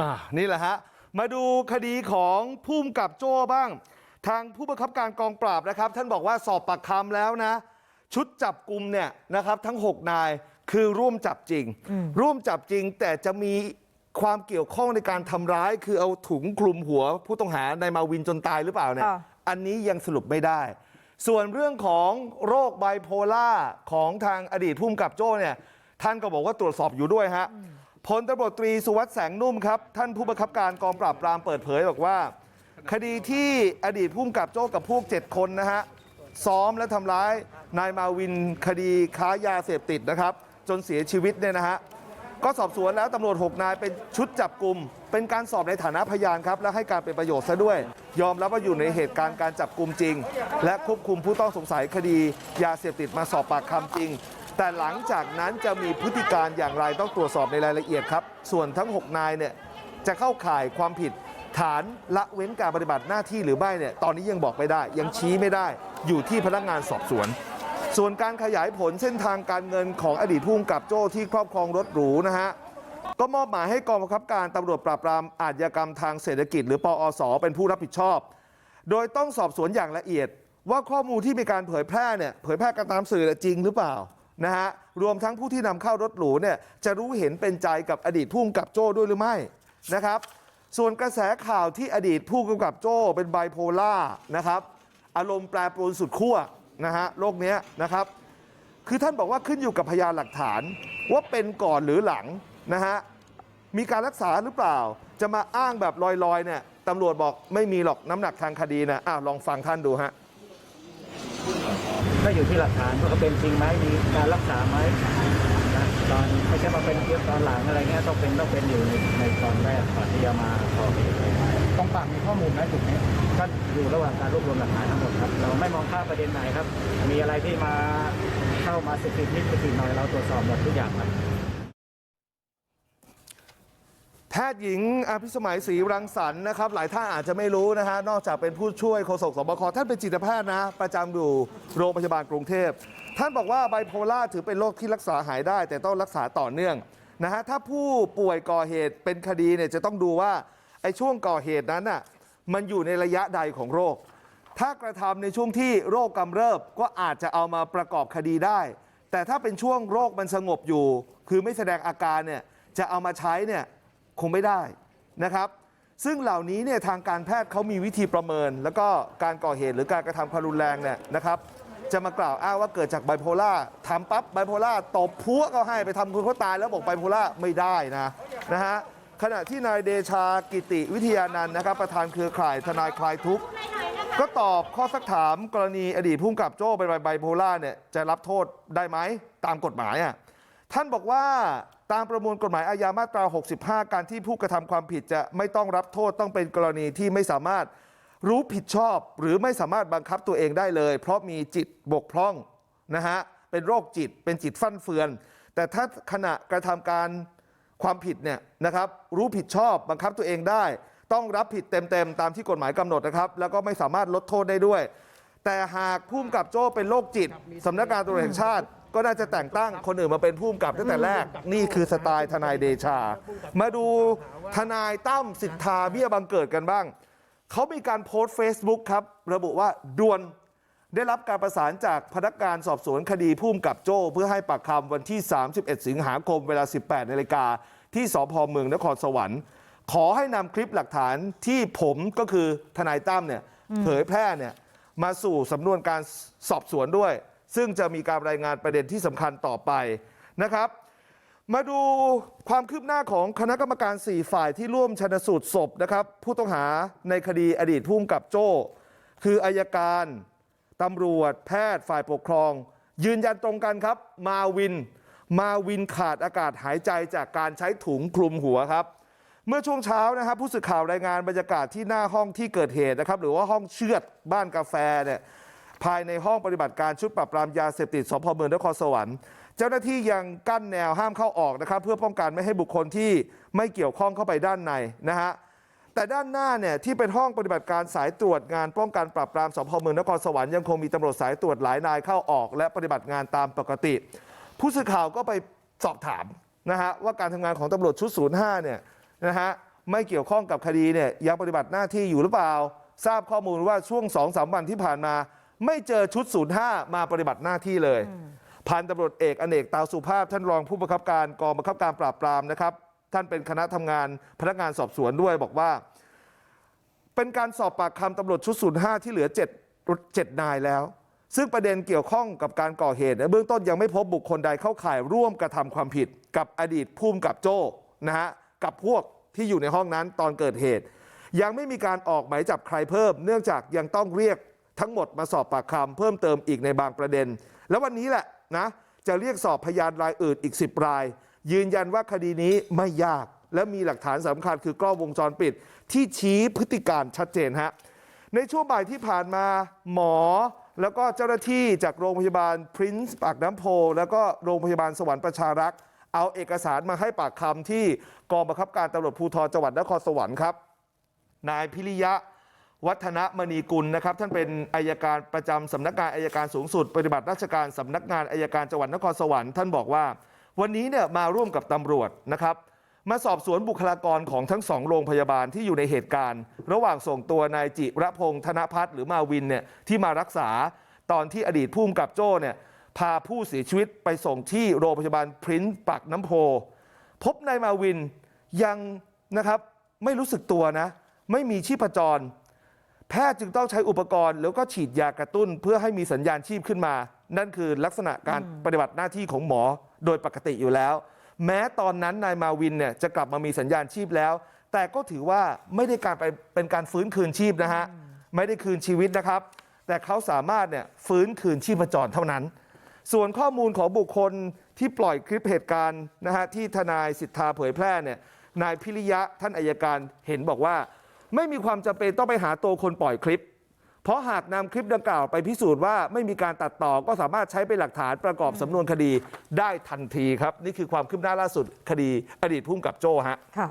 อ่านี่แหละฮะมาดูคดีของภูมิกับโจ้บ้างทางผู้บังคับการกองปราบนะครับ ท่านบอกว่าสอบปากคำแล้วนะ ชุดจับกลุ่มเนี่ยนะครับ ทั้ง 6 นายคือร่วมจับจริง ร่วมจับจริงแต่จะมีความเกี่ยวข้องในการทำร้าย คือเอาถุงคลุมหัว ผู้ต้องหาในมาวินจนตายหรือเปล่าเนี่ยอ่าอันนี้ยังสรุปไม่ได้ ส่วนเรื่องของโรคไบโพล่าของทางอดีตภูมิกับโจ้เนี่ยท่านก็บอกว่าตรวจสอบอยู่ด้วยฮะ พลตำรวจตรีสุวัสด์แสงนุ่มครับท่านผู้บังคับการกองปราบปรามเปิดเผยบอกว่าคดีที่อดีตภูมิกับโจ้กับพวก7คนนะฮะซ้อมและทำร้ายนายมาวินคดีค้ายาเสพติดนะครับ จนเสียชีวิตเนี่ยนะฮะก็สอบสวนแล้วตำรวจ 6 นายเป็นชุดจับกลุ่ม เป็นการสอบในฐานะพยานครับ และให้การเป็นประโยชน์ซะด้วย ยอมรับว่าอยู่ในเหตุการณ์การจับกลุ่มจริง และควบคุมผู้ต้องสงสัยคดี ยาเสพติดมาสอบปากคำจริง แต่หลังจากนั้นจะมีพฤติการอย่างไรต้องตรวจสอบในรายละเอียดครับ ส่วนทั้ง 6 นายเนี่ยจะเข้าข่ายความผิดฐานละเว้นการปฏิบัติหน้าที่หรือไม่เนี่ยตอนนี้ยังบอกไม่ได้ ยังชี้ไม่ได้อยู่ที่พนักงานสอบสวน ส่วนการขยายผลเส้นทางการเงินของอดีตผู้กำกับโจ้ที่ครอบครองรถหรูนะฮะก็มอบหมายให้กองบังคับการตำรวจปราบปรามอาชญากรรมทางเศรษฐกิจ หรือปอสเป็นผู้รับผิดชอบ โดยต้องสอบสวนอย่างละเอียด ว่าข้อมูลที่มีการเผยแพร่เนี่ยเผยแพร่กันตามสื่อจริงหรือเปล่า นะฮะรวมทั้งผู้ที่นำเข้ารถหรูเนี่ยจะรู้เห็นเป็นใจกับอดีตผู้กำกับโจ้ด้วยหรือไม่นะครับส่วนกระแสข่าวที่อดีตผู้กำกับโจ้เป็นไบโพล่านะครับอารมณ์แปรปรวนสุดขั้วนะฮะโรคเนี้นะครับ คือท่านบอกว่าขึ้นอยู่กับพยานหลักฐานว่าเป็นก่อนหรือหลังนะฮะมีการรักษาหรือเปล่า จะมาอ้างแบบลอยๆเนี่ยตำรวจบอกไม่มีหรอกน้ำหนักทางคดีนะอ้าวลองฟังท่านดูฮะ ก็อยู่ที่หลักฐานว่าเขาเป็นจริงไหมมีการรักษาไหมนะตอนไม่ใช่มาเป็นเทียบตอนหลังอะไรเงี้ยต้องเป็นต้องเป็นอยู่ในในตอนแรกก่อนที่จะมาก่อเหตุกองปราบมีข้อมูลไหมถูกไหมก็อยู่ระหว่างการรวบรวมหลักฐานทั้งหมดครับเราไม่มองข้ามประเด็นไหนครับ มีอะไรที่มาเข้ามาสิบสิบนิดสิบสิบหน่อยเราตรวจสอบหมดทุกอย่างครับ แพทย์ หญิงอภิสมัยศรีรังสรรค์นะครับหลายท่านอาจจะไม่รู้นะฮะนอกจากเป็นผู้ช่วยโฆษกสบคท่านเป็นจิตแพทย์นะประจำอยู่โรงพยาบาลกรุงเทพ ท่านบอกว่าไบโพล่าถือเป็นโรคที่รักษาหายได้ แต่ต้องรักษาต่อเนื่องนะฮะถ้าผู้ป่วยก่อเหตุเป็นคดีเนี่ยจะต้องดูว่าไอ้ช่วงก่อเหตุนั้นน่ะมันอยู่ในระยะใดของโรค ถ้ากระทำในช่วงที่โรคกำเริบก็อาจจะเอามาประกอบคดีได้ แต่ถ้าเป็นช่วงโรคมันสงบอยู่ คือไม่แสดงอาการเนี่ยจะเอามาใช้เนี่ย คงไม่ได้นะครับซึ่งเหล่านี้เนี่ยทางการแพทย์เขามีวิธีประเมิน แล้วก็การก่อเหตุหรือการกระทำความรุนแรงเนี่ยนะครับ จะมากล่าวอ้างว่าเกิดจากไบโพล่าทำปั๊บไบโพล่าตบพัวก็ให้ไปทำคนเขาตายแล้วบอกไบโพล่าไม่ได้นะนะฮะขณะที่นายเดชากิติวิทยานันท์นะครับ ประธานเครือข่ายทนายคลายทุกข์ก็ตอบข้อสักถามกรณีอดีตผู้กำกับโจ้เป็นไบโพล่าเนี่ยจะรับโทษได้ไหมตามกฎหมายอะ ท่านบอกว่าตามประมวลกฎหมายอาญามาตรา65การที่ผู้กระทำความผิดจะไม่ต้องรับโทษต้องเป็นกรณีที่ไม่สามารถรู้ผิดชอบหรือไม่สามารถบังคับตัวเองได้เลย เพราะมีจิตบกพร่องนะฮะเป็นโรคจิตเป็นจิตฟั่นเฟือน แต่ถ้าขณะกระทำการความผิดเนี่ยนะครับรู้ผิดชอบบังคับตัวเองได้ ต้องรับผิดเต็มๆตามที่กฎหมายกำหนดนะครับ แล้วก็ไม่สามารถลดโทษได้ด้วย แต่หากผู้กำกับโจ้เป็นโรคจิตสำนักงานตำรวจแห่งชาติก็น่าจะแต่งตั้งคนอื่นมาเป็นผู้กำกับตั้งแต่แรกนี่คือสไตล์ทนายเดชามาดูทนายตั้มสิทธาเบี้ยบังเกิดกันบ้างเขามีการโพสต์ Facebook ครับระบุว่าด่วนได้รับการประสานจากพนักงานสอบสวนคดีพุ่มกับโจ้ เพื่อให้ปากคำวันที่ 31 สิงหาคมเวลา 18นาฬิกาที่สพเมืองนครสวรรค์ ขอให้นำคลิปหลักฐานที่ผมก็คือทนายตั้มเนี่ยเผยแพร่เนี่ย มาสู่สำนวนการสอบสวนด้วยซึ่งจะมีการรายงานประเด็นที่สำคัญต่อไปนะครับ มาดูความคืบหน้าของคณะกรรมการ 4 ฝ่ายที่ร่วมชนสูตรศพนะครับ ผู้ต้องหาในคดีอดีตผู้กำกับโจ้ คืออายการตำรวจแพทย์ฝ่ายปกครอง ยืนยันตรงกันครับ มาวิน มาวินขาดอากาศหายใจจากการใช้ถุงคลุมหัวครับ เมื่อช่วงเช้านะครับผู้สื่อข่าวรายงานบรรยากาศที่หน้าห้องที่เกิดเหตุนะครับหรือว่าห้องเชือดบ้านกาแฟเนี่ยภายในห้องปฏิบัติการชุดปราบปรามยาเสพติดสพเมืองนครสวรรค์ เจ้าหน้าที่ยังกั้นแนวห้ามเข้าออกนะครับ เพื่อป้องกันไม่ให้บุคคลที่ไม่เกี่ยวข้องเข้าไปด้านในนะฮะแต่ด้านหน้าเนี่ยที่เป็นห้องปฏิบัติการสายตรวจงานป้องกันปราบปรามสพเมืองนครสวรรค์ยังคงมีตำรวจสายตรวจหลายนายเข้าออก และปฏิบัติงานตามปกติ ผู้สื่อข่าวก็ไปสอบถามนะฮะว่าการทำงานของตำรวจชุด 05เนี่ย นะฮะไม่เกี่ยวข้องกับคดีเนี่ยยังปฏิบัติหน้าที่อยู่หรือเปล่า ทราบข้อมูลว่าช่วง2อสวันที่ผ่านมา ไม่เจอชุด 05 มาปฏิบัติหน้าที่เลย พันตำรวจเอกอเนกตาวสุภาพท่านรองผู้บังคับการกองบังคับการปราบปรามนะครับ ท่านเป็นคณะทำงานพนักงานสอบสวนด้วยบอกว่า เป็นการสอบปากคำตำรวจชุด 05 ที่เหลือ7 7นายแล้ว ซึ่งประเด็นเกี่ยวข้องกับการก่อเหตุในเบื้องต้นยังไม่พบบุคคลใดเข้าข่ายร่วมกระทำความผิดกับอดีตภูมิกับโจ้นะฮะ กับพวกที่อยู่ในห้องนั้นตอนเกิดเหตุยังไม่มีการออกหมายจับใครเพิ่มเนื่องจากยังต้องเรียกทั้งหมดมาสอบปากคำเพิ่มเติมอีกในบางประเด็น แล้ววันนี้แหละนะจะเรียกสอบพยานรายอื่นอีก 10 ราย ยืนยันว่าคดีนี้ไม่ยาก และมีหลักฐานสำคัญคือกล้องวงจรปิด ที่ชี้พฤติการชัดเจนฮะในช่วงบ่ายที่ผ่านมาหมอแล้วก็เจ้าหน้าที่จากโรงพยาบาลพรินซ์ปากน้ำโพแล้วก็โรงพยาบาลสวรรค์ประชารักษ์ เอาเอกสารมาให้ปากคำที่กองบังคับการตำรวจภูธรจังหวัดนครสวรรค์ครับนายพิริยะวัฒนมณีกุลนะครับท่านเป็นอายการประจำสำนักงานอายการสูงสุด ปฏิบัติราชการสำนักงานอายการจังหวัดนครสวรรค์ท่านบอกว่า วันนี้เนี่ยมาร่วมกับตำรวจนะครับ มาสอบสวนบุคลากรของทั้งสองโรงพยาบาลที่อยู่ในเหตุการณ์ ระหว่างส่งตัวนายจิระพงษ์ธนพัฒน์หรือมาวินเนี่ยที่มารักษาตอนที่อดีตผู้กำกับโจ้เนี่ย พาผู้เสียชีวิตไปส่งที่โรงพยาบาลพรินซ์ปากน้ำโพพบนายมาวินยังนะครับไม่รู้สึกตัวนะไม่มีชีพจร แพทย์จึงต้องใช้อุปกรณ์ แล้วก็ฉีดยากระตุ้นเพื่อให้มีสัญญาณชีพขึ้นมา นั่นคือลักษณะการปฏิบัติหน้าที่ของหมอโดยปกติอยู่แล้ว แม้ตอนนั้นนายมาวินเนี่ยจะกลับมามีสัญญาณชีพแล้ว แต่ก็ถือว่าไม่ได้การไปเป็นการฟื้นคืนชีพนะฮะไม่ได้คืนชีวิตนะครับ แต่เขาสามารถเนี่ยฟื้นคืนชีพจรเท่านั้น ส่วนข้อมูลของบุคคลที่ปล่อยคลิปเหตุการณ์นะฮะที่ทนายสิทธาเผยแพร่เนี่ยนายพิริยะท่านอายการเห็นบอกว่า ไม่มีความจำเป็นต้องไปหาตัวคนปล่อยคลิป เพราะหากนำคลิปดังกล่าวไปพิสูจน์ว่าไม่มีการตัดต่อก็สามารถใช้เป็นหลักฐานประกอบสำนวนคดีได้ทันทีครับ นี่คือความคืบหน้าล่าสุดคดีอดีตพุ่มกับโจ้ฮะค่ะ